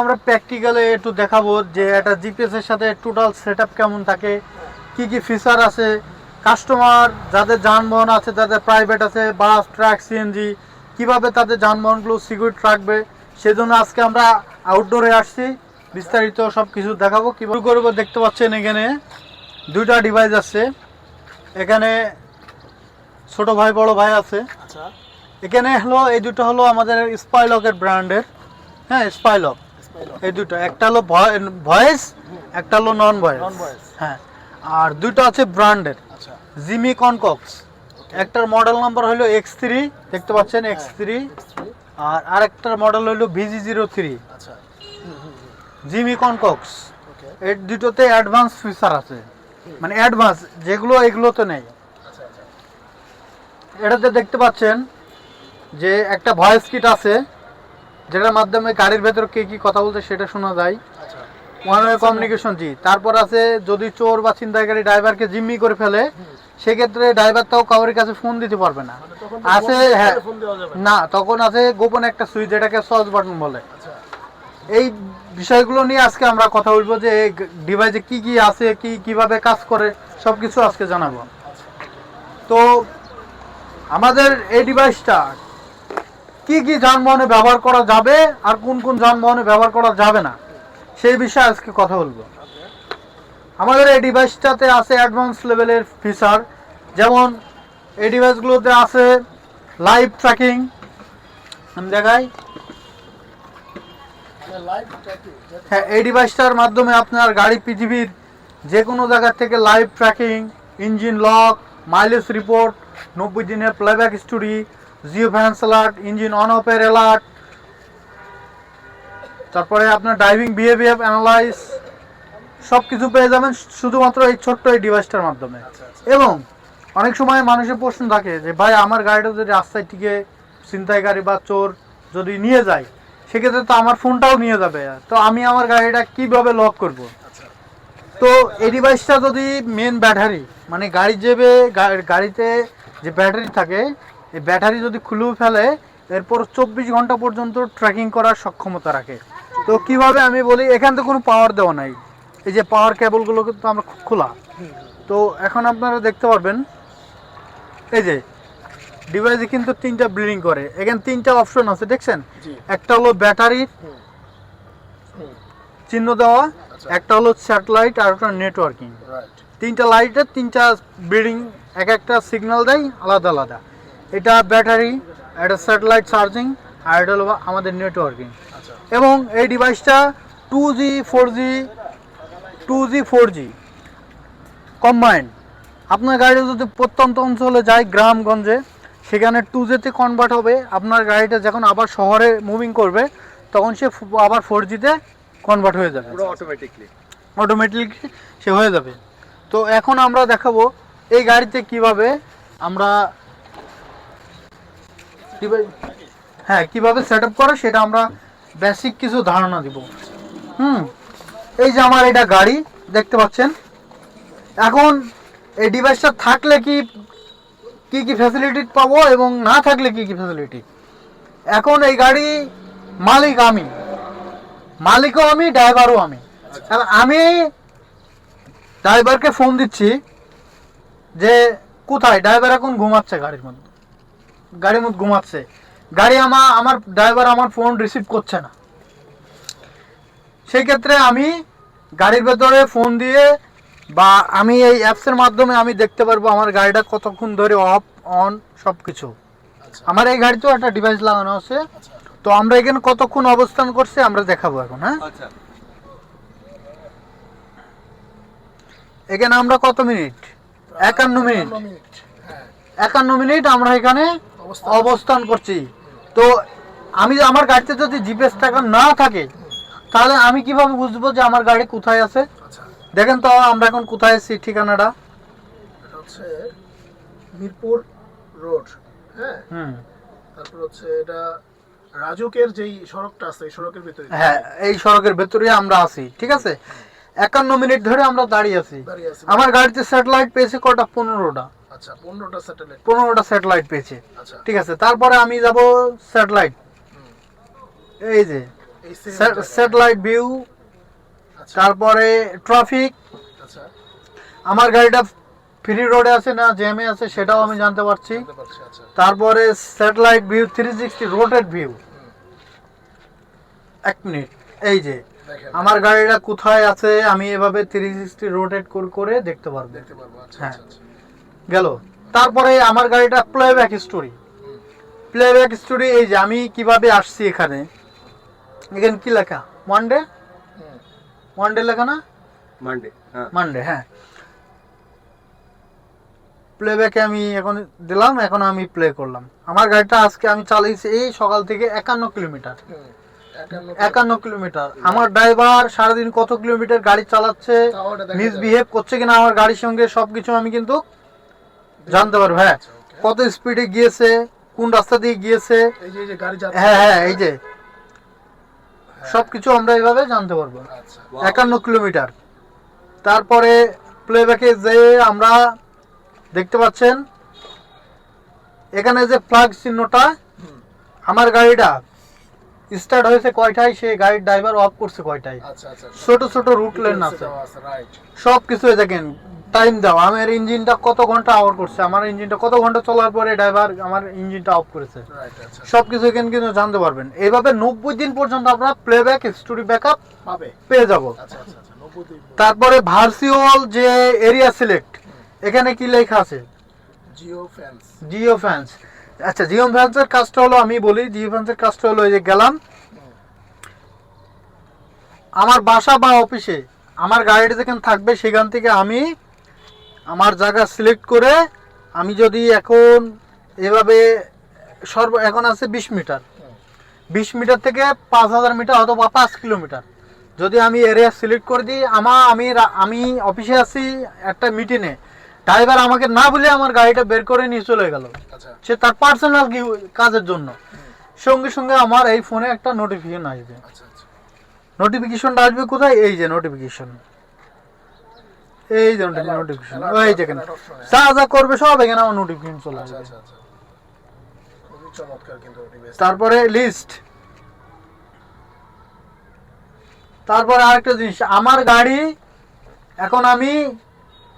আমরা প্র্যাকটিক্যালে একটু দেখাবো যে একটা জিপিএস এর সাথে টোটাল সেটআপ কেমন থাকে কি কি ফিচার আছে কাস্টমার যাদের যানবাহন আছে যাদের প্রাইভেট আছে বাস ট্রাক সিএনজি কীভাবে তাদের যানবাহনগুলো সিকিউর রাখবে সেজন্য আজকে আমরা আউটডোরে আসছি। বিস্তারিত সব কিছু দেখাবো কীভাবে করব দেখতে পাচ্ছেন এখানে দুইটা ডিভাইস আছে। এখানে ছোট ভাই বড় ভাই আছে। আচ্ছা। এখানে হলো এই দুটো হলো আমাদের স্পাইলকের ব্র্যান্ডের হ্যাঁ স্পাইলক এই দুটো একটা হলো ভয়েস একটা হলো নন ভয়েস হ্যাঁ আর দুটো আছে ব্র্যান্ডের আচ্ছা। জিমি কনকক্স একটার মডেল নাম্বার হলো এক্স থ্রি দেখতে পাচ্ছেন এক্স থ্রি আর আরেকটার মডেল হলো ভিজি জিরো থ্রি আচ্ছা। জিমি কনকক্স এর দুটোতে অ্যাডভান্স ফিচার আছে। মানে অ্যাডভান্স যেগুলো এগুলোতে নেই। আচ্ছা আচ্ছা। এটাতে দেখতে পাচ্ছেন যে একটা ভয়েস কিট আছে। যেটার মাধ্যমে গাড়ির ভেতর কে কি কথা বলতে সেটা শোনা যায়। আচ্ছা। ওয়ান ওয়ে কমিউনিকেশন জি। তারপর আছে যদি চোর বা ছিনতাইকারী ড্রাইভারকে জিম্মি করে ফেলে সেক্ষেত্রে ড্রাইভার তাও কাউরের কাছে ফোন দিতে পারবে না। মানে আছে হ্যাঁ। না। তখন আছে গোপন একটা সুইচ যেটাকে সস বাটন বলে। আচ্ছা। এই বিষয়গুলো নিয়ে আজকে আমরা কথা বলব যে ডিভাইসে কি কি আছে কি কীভাবে কাজ করে সব কিছু আজকে জানাব। তো আমাদের এই ডিভাইসটা কি কি যানবাহনে ব্যবহার করা যাবে আর কোন কোন যানবাহনে ব্যবহার করা যাবে না, সেই বিষয়ে আজকে কথা বলব। আমাদের এই ডিভাইসটাতে আছে অ্যাডভান্স লেভেলের ফিচার যেমন এই ডিভাইসগুলোতে আছে লাইভ ট্র্যাকিং আমি দেখাই। হ্যাঁ এই ডিভাইসটার মাধ্যমে আপনার গাড়ি, পৃথিবীর যে কোনো জায়গার থেকে live tracking engine lock mileage report নব্বই দিনের playback story geo fence alert engine on অফের অ্যালার্ট তারপরে আপনার ড্রাইভিং বিহেভিয়ার অ্যানালাইজ সব কিছু পেয়ে যাবেন শুধুমাত্র এই ছোট্ট এই ডিভাইসটার মাধ্যমে। আচ্ছা আচ্ছা এবং অনেক সময় মানুষের প্রশ্ন থাকে যে ভাই আমার গাড়িটা যদি রাস্তায় টিকে ছিনতাইকারী বা চোর যদি নিয়ে যায় সেক্ষেত্রে তো আমার ফোনটাও নিয়ে যাবে। তো আমি আমার গাড়িটা কীভাবে লক করব? আচ্ছা। তো এই ডিভাইসটা যদি মেন ব্যাটারি মানে গাড়ি যেবে গাড়িতে যে ব্যাটারি থাকে এই ব্যাটারি যদি খুলেও ফেলে এরপর চব্বিশ ঘণ্টা পর্যন্ত ট্র্যাকিং করার সক্ষমতা রাখে। তো কীভাবে আমি বলি এখান থেকে কোনো পাওয়ার দেওয়া নাই। এই যে পাওয়ার কেবলগুলো কিন্তু আমরা খোলা। তো এখন আপনারা দেখতে পারবেন এই যে ডিভাইসে কিন্তু তিনটা ব্লিডিং করে। এখানে তিনটা অপশন আছে দেখছেন? একটা হলো ব্যাটারির চিহ্ন দেওয়া আচ্ছা। একটা হলো স্যাটেলাইট আর একটা নেটওয়ার্কিং তিনটা লাইটের তিনটা ব্লিডিং এক একটা সিগন্যাল দেয় আলাদা আলাদা। এটা ব্যাটারি এটা স্যাটেলাইট চার্জিং আর এটা হলো আমাদের নেটওয়ার্কিং আচ্ছা। এবং এই ডিভাইসটা two G four G two G four G combined আপনার গাড়ি যদি প্রত্যন্ত অঞ্চলে যায় গ্রামগঞ্জে সেখানে টু জিতে কনভার্ট হবে। আপনার গাড়িটা যখন আবার শহরে মুভিং করবে তখন সে আবার ফোর জিতে কনভার্ট হয়ে যাবে। পুরো অটোমেটিকলি সে হয়ে যাবে। তো এখন আমরা দেখাবো এই গাড়িতে কীভাবে আমরা হ্যাঁ কীভাবে সেট আপ করে সেটা আমরা বেসিক কিছু ধারণা দিব। হুম, এই যে আমার এটা গাড়ি, দেখতে পাচ্ছেন? এখন এই ডিভাইসটা থাকলে কি কি কি ফ্যাসিলিটি পাবো এবং না থাকলে কি কি ফ্যাসিলিটি এখন এই গাড়ি মালিক আমি। মালিকও আমি ড্রাইভারও আমি। আমি ড্রাইভারকে ফোন দিচ্ছি যে, কোথায়? ড্রাইভার এখন ঘুমাচ্ছে গাড়ির মধ্যে। গাড়ির মধ্যে ঘুমাচ্ছে। গাড়ি আমার আমার ড্রাইভার আমার ফোন রিসিভ করছে না। সেই ক্ষেত্রে আমি গাড়ির ভেতরে ফোন দিয়ে বা আমি এই অ্যাপসের মাধ্যমে আমি দেখতে পারব আমার গাড়িটা কতক্ষণ ধরে অফ অন সব কিছু আমার এই গাড়িতেও একটা ডিভাইস লাগানো আছে। তো আমরা এখানে কতক্ষণ অবস্থান করছে আমরা দেখাবো এখন হ্যাঁ? আচ্ছা। এখানে আমরা কত মিনিট। একান্ন মিনিট। হ্যাঁ। একান্ন মিনিট আমরা এখানে অবস্থান করছি। তো আমি আমার গাড়িতে যদি জিপিএস টাকা না থাকে তাহলে আমি কীভাবে বুঝব যে আমার গাড়ি কোথায় আছে? আচ্ছা। দেখেন তো আমরা এখন কোথায় আছি ঠিকানাটা? হচ্ছে মিরপুর রোড হ্যাঁ? হুম। তারপর হচ্ছে এটা রাজুকের যেই সড়কটা আছে এই সড়কের ভিতরে। হ্যাঁ এই সড়কের ভেতরে আমরা আছি ঠিক আছে? একান্ন মিনিট ধরে আমরা দাঁড়িয়ে আছি। দাঁড়িয়ে আছি। আমার গাড়িতে স্যাটেলাইট পেয়েছে কটা? পনেরোটা। আচ্ছা। পনেরোটা স্যাটেলাইট পেয়েছে। আচ্ছা। ঠিক আছে তারপরে আমি যাব স্যাটেলাইট এই যে। স্যাটেলাইট ভিউ আচ্ছা। তারপরে ট্রাফিক আচ্ছা। আমার গাড়িটা ফ্রি রোডে আছে না জ্যামে আছে সেটাও আমি জানতে পারছি। তারপরে satellite view three sixty rotated view এক মিনিট এই যে আমার গাড়িটা কোথায় আছে আমি এভাবে থ্রি সিক্সটি রোটেট করে দেখতে পারব। দেখতে পারব হ্যাঁ। গেল। তারপরে আমার গাড়িটা প্লেব্যাক স্টোরি। প্লেব্যাক স্টোরি এই যে আমি কীভাবে আসছি এখানে। এখানে কি লেখা? মানডে। মানডে লেখা না? মানডে মানডে হ্যাঁ। প্লেব্যাকে আমি এখন দিলাম এখন আমি প্লে করলাম। আমার গাড়িটা আজকে আমি চালিয়েছি এই সকাল থেকে একান্ন কিলোমিটার। একান্ন কিলোমিটার। আমার ড্রাইভার সারাদিন কত কিলোমিটার গাড়ি চালাচ্ছে মিসবিহেভ করছে কিনা আমার গাড়ির সঙ্গে সবকিছু আমি কিন্তু জানতে পারব হ্যাঁ। কত স্পিডে গিয়েছে কোন রাস্তা দিয়ে গিয়েছে? হ্যাঁ হ্যাঁ এই যে। সবকিছু আমরা এইভাবে জানতে পারব। আচ্ছা। একান্ন কিলোমিটার। তারপরে প্লেব্যাকে যে আমরা দেখতে পাচ্ছেন এখানে যে ফ্ল্যাগ চিহ্নটা আমার গাড়িটা স্টার্ট হয়েছে কয়টায় সে গাড়ির ড্রাইভার অফ করছে কয়টায়। আচ্ছা আচ্ছা ছোট ছোট রুট লেন আছে। সব কিছু দেখেন টাইম দাও। আমার ইঞ্জিনটা কত ঘণ্টা আওয়ার করছে? আমার ইঞ্জিনটা কত ঘণ্টা চলার পরে ড্রাইভার আমার ইঞ্জিনটা অফ করেছে? সব কিছু এখানে কিন্তু জানতে পারবেন। এইভাবে নব্বই দিন পর্যন্ত আমরা প্লেব্যাক স্টোরি ব্যাকআপ পাবে। পেয়ে যাব। আচ্ছা আচ্ছা আচ্ছা তারপরে ভার্সিওল যে এরিয়া সিলেক্ট এখানে কি লেখা আছে? জিও ফ্যান্স জিও ফ্যান্স আচ্ছা জিও ফ্যান্সের কাজটা হলো আমি বলি জিও ফ্যান্সের কাজটা হলো এই যে গেলাম। আমার বাসা বা অফিসে আমার গাড়িটা যেখানে থাকবে সেখান থেকে আমি আমার জায়গা সিলেক্ট করে আমি যদি এখন এভাবে সর্ব এখন আছে বিশ মিটার। বিশ মিটার থেকে পাঁচ হাজার মিটার অথবা পাঁচ কিলোমিটার। যদি আমি এরিয়া সিলেক্ট করে দিই আমার আমি আমি অফিসে আছি একটা মিটিংয়ে ড্রাইভার আমাকে না বলে আমার গাড়িটা বের করে নিয়ে চলে গেল। আচ্ছা। সে তার পার্সোনাল কাজের জন্য। সঙ্গে সঙ্গে আমার এই ফোনে একটা নোটিফিকেশন আসবে। আচ্ছা আচ্ছা। নোটিফিকেশনটা আসবে কোথায়? এই যে নোটিফিকেশন এই যে নোটিফিকেশন ওই যেখানে যা যা করবে সব এখানে আমার নোটিফিকেশন চলে আচ্ছা আসবে আচ্ছা। আচ্ছা তারপরে লিস্ট তারপরে আরেকটা জিনিস আমার গাড়ি এখন আমি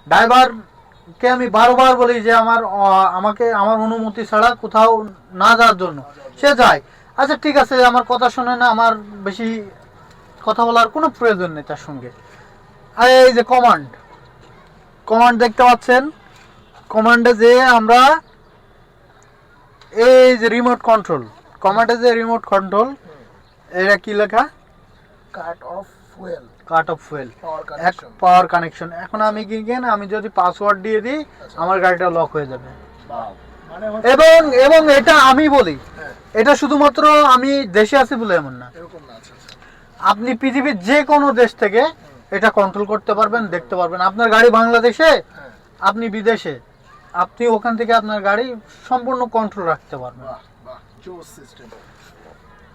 ড্রাইভারকে আমি বারবার বলি যে আমার আমাকে আমার অনুমতি ছাড়া কোথাও না যাওয়ার জন্য। সে যায়। আচ্ছা ঠিক আছে আমার কথা শোনে না আমার বেশি কথা বলার কোনো প্রয়োজন নেই তার সঙ্গে। আর এই যে কমান্ড কমান্ড দেখতে পাচ্ছেন। কমান্ডে যে আমরা এই যে রিমোট কন্ট্রোল কমান্ডে যে রিমোট কন্ট্রোল এটা কি লেখা? Cut off fuel cut off fuel power এক কানেকশন পাওয়ার কানেকশন এখন আমি কি কেন আমি যদি পাসওয়ার্ড দিয়ে দিই আমার গাড়িটা লক হয়ে যাবে। মানে এবং এবং এটা আমি বলি হ্যাঁ। এটা শুধুমাত্র আমি দেশে আছি বলে এমন না। এরকম না আচ্ছা আচ্ছা। আপনি পৃথিবীর যে কোনো দেশ থেকে এটা কন্ট্রোল করতে পারবেন দেখতে পারবেন। আপনার গাড়ি বাংলাদেশে হ্যাঁ। আপনি বিদেশে। আপনি ওখান থেকে আপনার গাড়ি সম্পূর্ণ কন্ট্রোল রাখতে পারবেন।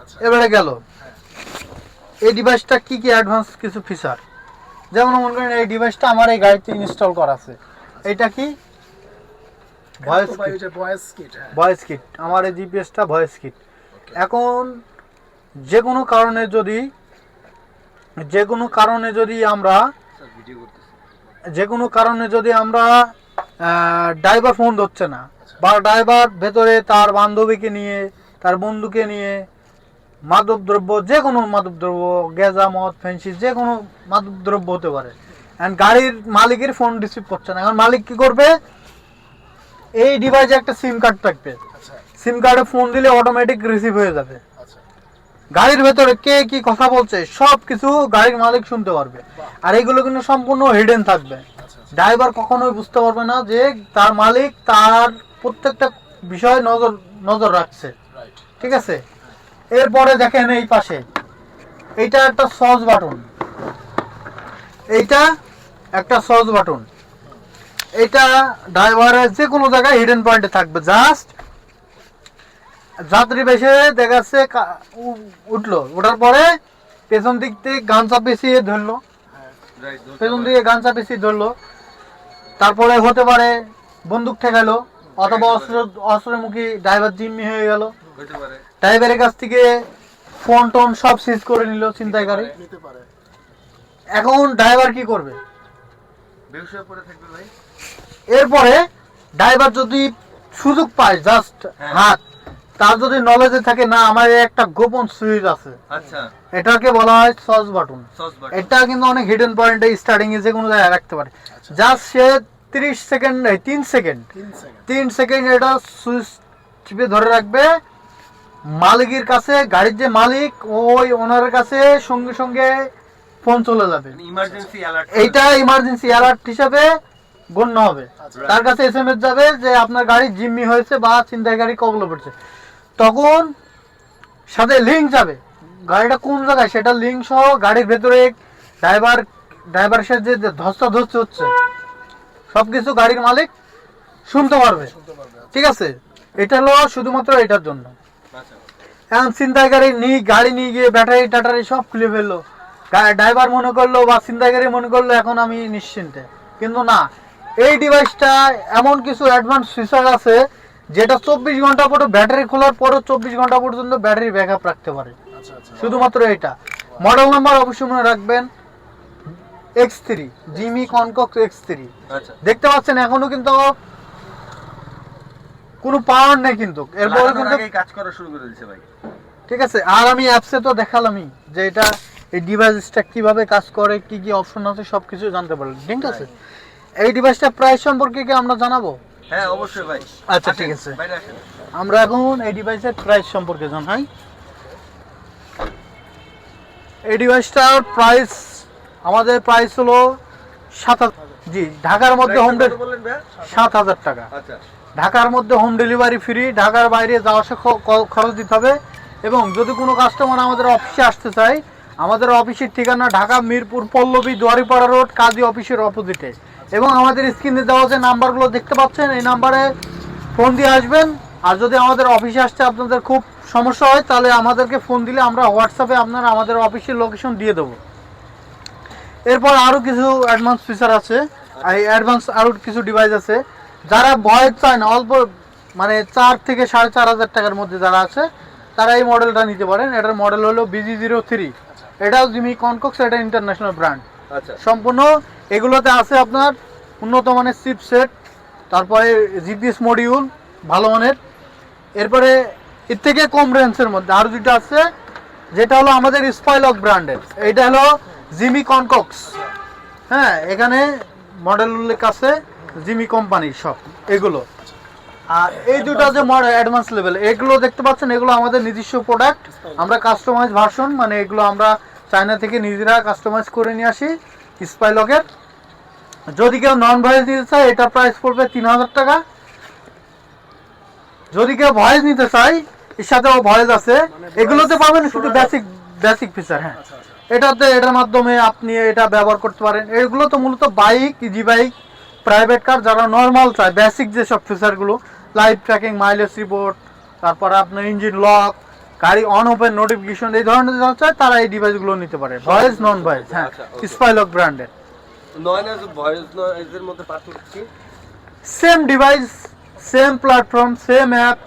আচ্ছা। এবারে গেল। এই ডিভাইসটা কি কি অ্যাডভান্স কিছু ফিচার যেমন মনে করেন এই ডিভাইসটা আমার এই গাড়িতে ইনস্টল করা আছে। এটা কি? ভয়েস কিট ভয়েস কিট হ্যাঁ। ভয়েস কিট আমার এই জিপিএসটা ভয়েস কিট এখন যে কোনো কারণে যদি যে কোনো কারণে যদি আমরা যে কোনো কারণে যদি আমরা ড্রাইভার ফোন ধরছে না বা ড্রাইভার ভেতরে তার বান্ধবীকে নিয়ে তার বন্ধুকে নিয়ে মাদকদ্রব্য যে কোনো মাদকদ্রব্য গেজা মদ ফেন্সি যে কোনো মাদকদ্রব্য হতে পারে। অ্যান্ড গাড়ির মালিকের ফোন রিসিভ করছে না। এখন মালিক কি করবে? এই ডিভাইসে একটা সিম কার্ড থাকবে। আচ্ছা। সিম কার্ডে ফোন দিলে অটোমেটিক রিসিভ হয়ে যাবে। আচ্ছা গাড়ির ভেতরে কে কি কথা বলছে সব কিছু গাড়ির মালিক শুনতে পারবে। আর এগুলো কিন্তু সম্পূর্ণ হিডেন থাকবে। ড্রাইভার কখনোই বুঝতে পারবে না যে তার মালিক তার প্রত্যেকটা বিষয়ে নজর নজর রাখছে। ঠিক আছে? এরপরে দেখেন এই পাশে। এইটা একটা সজ বাটন এইটা একটা সজ বাটন এটা ড্রাইভারের যে কোনো জায়গায় হিডেন পয়েন্টে থাকবে। জাস্ট যাত্রী বেশে দেখাচ্ছে উঠল। ওঠার পরে পেছন দিক থেকে গান চাপিয়ে ধরলো। পেছন দিকে গান চাপিয়ে ধরলো। তারপরে হতে পারে বন্দুক ঠেকালো অথবা অস্ত্র অস্ত্রমুখী ড্রাইভার জিম্মি হয়ে গেল। ড্রাইভারের কাছ থেকে ফোন টোন সব সিজ করে নিল চিন্তাইকারী নিতে এখন ড্রাইভার কি করবে? এরপরে ড্রাইভার যদি সুযোগ পায় জাস্ট হ্যাঁ। হাত তার যদি নলেজে থাকে না আমার একটা গোপন সুইচ আছে। আচ্ছা। এটাকে বলা হয় সস বাটন এটা কিন্তু অনেক হিডেন পয়েন্টে স্টার্টিং এ যে কোনো জায়গায় রাখতে পারে। জাস্ট সে তিরিশ সেকেন্ড তিন সেকেন্ড তিন সেকেন্ড তিন সেকেন্ড এটা সুইচ টিপে ধরে রাখবে। মালিকের কাছে গাড়ির যে মালিক ওই ওনার কাছে সঙ্গে সঙ্গে ফোন চলে যাবে। ইমার্জেন্সি অ্যালার্ট এইটা ইমার্জেন্সি অ্যালার্ট হিসাবে গণ্য হবে। আচ্ছা। তার কাছে এস এম এস যাবে যে আপনার গাড়ি জিম্মি হয়েছে বা চিন্তায় গাড়ি কবলে পড়ছে। তখন সাথে লিঙ্ক যাবে। গাড়িটা কোন জায়গায়? সেটা লিঙ্ক সহ গাড়ির ভেতরে ড্রাইভার ড্রাইভার সাথে যে ধস্তাধস্ত হচ্ছে সবকিছু গাড়ির মালিক শুনতে পারবে। ঠিক আছে? এটা হলো শুধুমাত্র এটার জন্য। আচ্ছা এখন চিন্তাকারী নিয়ে গাড়ি নিয়ে গিয়ে ব্যাটারি টাটারি সব খুলে ফেলল। ড্রাইভার মনে করল বা চিন্তাকারী মনে করল এখন আমি নিশ্চিন্তে। কিন্তু না এই ডিভাইসটা এমন কিছু অ্যাডভান্স ফিচার আছে যেটা চব্বিশ ঘণ্টা পরে ব্যাটারি খোলার পরও চব্বিশ ঘণ্টা পর্যন্ত ব্যাটারি ব্যাকআপ রাখতে পারে। আচ্ছা আচ্ছা। শুধুমাত্র এটা। মডেল নাম্বার অবশ্যই মনে রাখবেন X three Jimi Concox X three দেখতে পাচ্ছেন এখনও কিন্তু কোনো পাওয়ার নেই কিন্তু। এরপরে কিন্তু কাজ করা শুরু করে দিয়েছে ভাই। ঠিক আছে আর আমি অ্যাপসে তো দেখালামই যে এটা এই ডিভাইসটা কীভাবে কাজ করে কি কি অপশন আছে সবকিছু জানতে পারলেন। ঠিক আছে? এই ডিভাইসটা প্রাইস সম্পর্কে কি আমরা জানাব? হ্যাঁ অবশ্যই ভাই। আচ্ছা, ঠিক আছে। আমরা এখন এই ডিভাইসের প্রাইস সম্পর্কে জানাই। এই ডিভাইসটার প্রাইস আমাদের প্রাইস হলো সাত হাজার জি ঢাকার মধ্যে হোম সাত হাজার টাকা। আচ্ছা। ঢাকার মধ্যে হোম ডেলিভারি ফ্রি ঢাকার বাইরে যাওয়া আসা খরচ দিতে হবে। এবং যদি কোনো কাস্টমার আমাদের অফিসে আসতে চায় আমাদের অফিসের ঠিকানা ঢাকা মিরপুর পল্লবী দুয়ারিপাড়া রোড কাজী অফিসের অপোজিটে এবং আমাদের স্ক্রিনে দেওয়া যে নাম্বারগুলো দেখতে পাচ্ছেন, এই নাম্বারে ফোন দিয়ে আসবেন। আর যদি আমাদের অফিসে আসতে আপনাদের খুব সমস্যা হয়, তাহলে আমাদেরকে ফোন দিলে আমরা হোয়াটসঅ্যাপে আপনার আমাদের অফিসের লোকেশন দিয়ে দেবো। এরপর আরও কিছু অ্যাডভান্স ফিচার আছে। এই অ্যাডভান্স আরও কিছু ডিভাইস আছে। যারা ভয়েস চায় না, অল্প মানে চার থেকে সাড়ে চার হাজার টাকার মধ্যে যারা আছে, তারা এই মডেলটা নিতে পারেন। এটার মডেল হলো বিজি জিরো থ্রি এটাও জিমি কনকক্স এটা ইন্টারন্যাশনাল ব্র্যান্ড সম্পূর্ণ এগুলোতে আছে আপনার উন্নত মানের চিপ সেট তারপরে জিপিএস মডিউল ভালো মানের। এরপরে এর থেকে কম রেঞ্জের মধ্যে আরও দুটো আছে, যেটা হলো আমাদের স্পাইলক ব্র্যান্ডের এটা হলো জিমি কনকক্স হ্যাঁ এখানে মডেল উল্লেখ আছে জিমি কোম্পানির সব, এগুলো। আর এই দুটো যে অ্যাডভান্স লেভেল এগুলো দেখতে পাচ্ছেন, এগুলো আমাদের নিজস্ব প্রোডাক্ট আমরা কাস্টমাইজ ভার্সন মানে এগুলো আমরা চায়না থেকে নিজেরা কাস্টমাইজ করে নিয়ে আসি স্পাইলকের যদি কেউ নন ভয়েস নিতে চায় এটা প্রাইস পড়বে তিন হাজার টাকা। যদি কেউ ভয়েস নিতে চায় এর সাথেও ভয়েস আছে। এগুলোতে পাবেন শুধু বেসিক বেসিক ফিচার হ্যাঁ। আচ্ছা আচ্ছা। এটাতে এটার মাধ্যমে আপনি এটা ব্যবহার করতে পারেন। এগুলো তো মূলত bike easy bike private car যারা নর্মাল চায় বেসিক যেসব ফিচারগুলো লাইভ ট্র্যাকিং মাইলেজ রিপোর্ট তারপরে আপনার ইঞ্জিন লক গাড়ি অন ওপেন নোটিফিকেশন এই ধরনের যারা চায় তারা এই ডিভাইসগুলো নিতে পারে। ভয়েস নন ভয়েস হ্যাঁ আচ্ছা, স্পাইলক ব্র্যান্ডের নয়নাস ভয়েস নয়েজের মধ্যে পার্থক্য কি? Same device same platform same app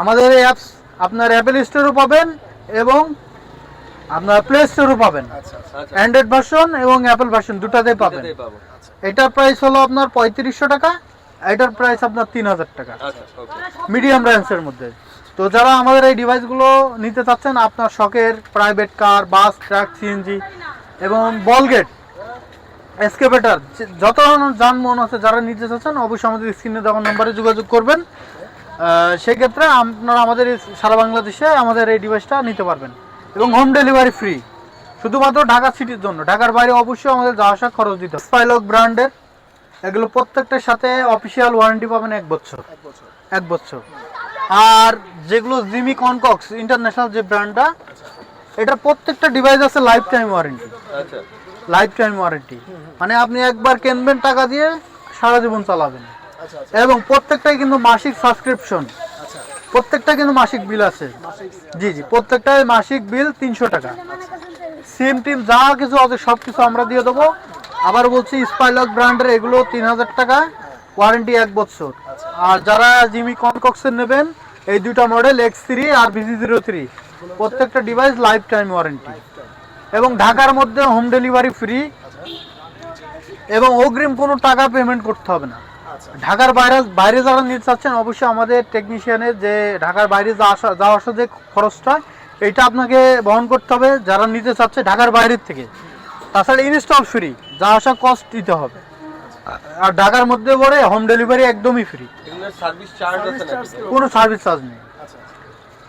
আমাদের এই অ্যাপস আপনার অ্যাপেল স্টোরও পাবেন এবং আপনার প্লে স্টোরও পাবেন। আচ্ছা আচ্ছা। আচ্ছা অ্যান্ড্রয়েড ভার্সন এবং অ্যাপেল ভার্সন দুটাতেই পাবেন। এটার প্রাইস হলো আপনার পঁয়ত্রিশশো টাকা এটার প্রাইস আপনার তিন হাজার টাকা। আচ্ছা মিডিয়াম রেঞ্জের মধ্যে। তো যারা আমাদের এই ডিভাইসগুলো নিতে চাচ্ছেন আপনার শখের private car bus truck CNG এবং বলগেট এসকেভেটার যত ধরনের যানবাহন আছে যারা নিতে চাচ্ছেন অবশ্যই আমাদের স্ক্রিনে দেওয়া নম্বরে যোগাযোগ করবেন। সেক্ষেত্রে আপনারা আমাদের সারা বাংলাদেশে আমাদের এই ডিভাইসটা নিতে পারবেন এবং হোম ডেলিভারি ফ্রি শুধুমাত্র ঢাকা সিটির জন্য। ঢাকার বাইরে অবশ্যই আমাদের যাওয়া আসা খরচ দিতে হবে। স্পাইলক ব্র্যান্ডের এগুলো প্রত্যেকটার সাথে অফিসিয়াল ওয়ারেন্টি পাবেন এক বছর। এক বছর। আর যেগুলো জিমি কনকক্স ইন্টারন্যাশনাল যে ব্র্যান্ডটা এটা প্রত্যেকটা ডিভাইস আছে লাইফ টাইম ওয়ারেন্টি আচ্ছা। লাইফ টাইম ওয়ারেন্টি মানে আপনি একবার কিনবেন টাকা দিয়ে সারা জীবন চালাবেন। আচ্ছা আচ্ছা। এবং প্রত্যেকটাই কিন্তু মাসিক সাবস্ক্রিপশন আচ্ছা। প্রত্যেকটা কিন্তু মাসিক বিল আছে। জি জি প্রত্যেকটাই মাসিক বিল তিনশো টাকা। সিম টিম যা কিছু আছে সব কিছু আমরা দিয়ে দেবো। আবার বলছি স্পাইলক ব্র্যান্ডের এগুলো তিন হাজার টাকা। ওয়ারেন্টি এক বছর। আর যারা জিমি কনকক্সের নেবেন এই দুটা মডেল এক্স থ্রি আর বিসি জিরো থ্রি প্রত্যেকটা ডিভাইস লাইফ টাইম ওয়ারেন্টি। এবং ঢাকার মধ্যে হোম ডেলিভারি ফ্রি এবং অগ্রিম কোনো টাকা পেমেন্ট করতে হবে না। আচ্ছা। ঢাকার বাইরে বাইরে যারা নিতে চাচ্ছেন অবশ্যই আমাদের টেকনিশিয়ানের যে ঢাকার বাইরে যা আসা যাওয়া আসা যে খরচটা এটা আপনাকে বহন করতে হবে। যারা নিতে চাচ্ছে ঢাকার বাইরের থেকে। তাছাড়া ইনস্টল ফ্রি যা আসা কস্ট দিতে হবে। আর ঢাকার মধ্যে পড়ে হোম ডেলিভারি একদমই ফ্রি সার্ভিস চার্জ কোনো সার্ভিস চার্জ নেই। আচ্ছা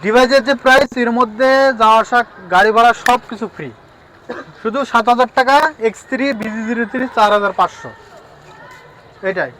ডিভাইসের যে প্রাইস এর মধ্যে যাওয়া আসা গাড়ি ভাড়া সব কিছু ফ্রি শুধু সাত হাজার টাকা X three BG zero three চার হাজার পাঁচশো। এটাই।